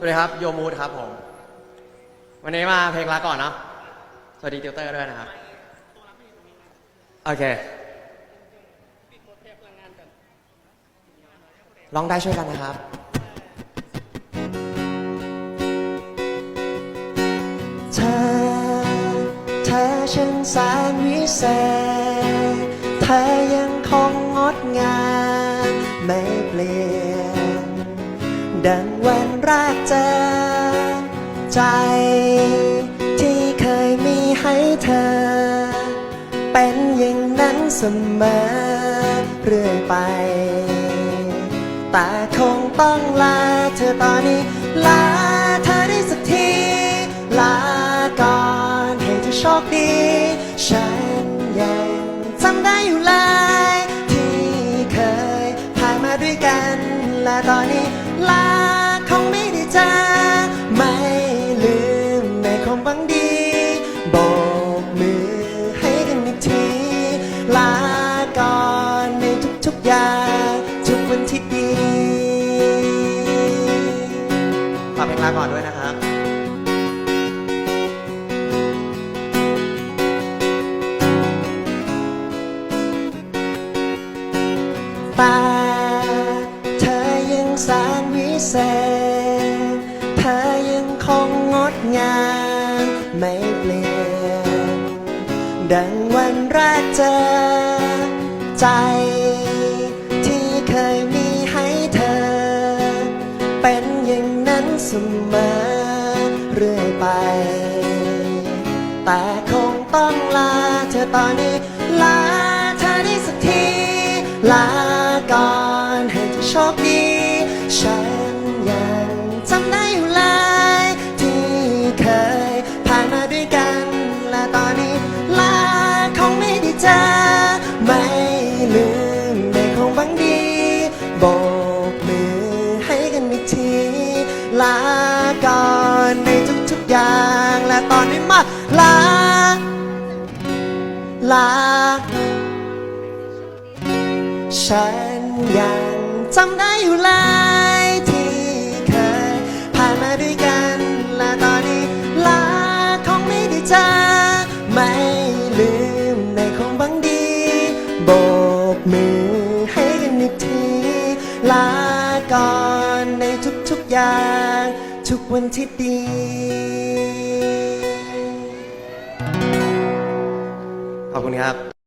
สวัสดีครับโยมูดครับผม วันนี้มาเพลงลาก่อนเนาะสวัสดีติวเตอร์ด้วยนะครับ โอเคลองได้ช่วยกันนะครับเธอเธอช่างแสนวิเศษเธอยังคงงดงามไม่เปลี่ยน ดังวันแรกเจอ ใจที่เคยมีให้เธอ เป็นอย่างนั้นเสมอเรื่อยไป แต่คงต้องลาเธอตอนนี้ ลาเธอได้สักที ลาก่อนให้เธอโชคดีฉัน ทุกอย่างทุกวันที่ดีฝากเพลงลาก่อนด้วยนะครับแต่เธอยังแสนวิเศษ เธอยังคงงดงามไม่เปลี่ยน ดังวันแรกเจอใจ เสมอเรื่อยไป แต่คงต้องลาเธอตอนนี้ ลาเธอได้สักที ลาก่อนให้เธอโชคดีใช่ ลาก่อนในทุกๆอย่างและตอนนี้มาลา ลา ฉันยังจำได้อยู่เลยที่เคยผ่านมาด้วยกัน และตอนนี้ลาคงไม่ได้เจอไม่ลืมในคงบังดีโบกมือให้กันอีกทีลาก่อน อย่าง ทุกวันที่ดี ขอบคุณครับ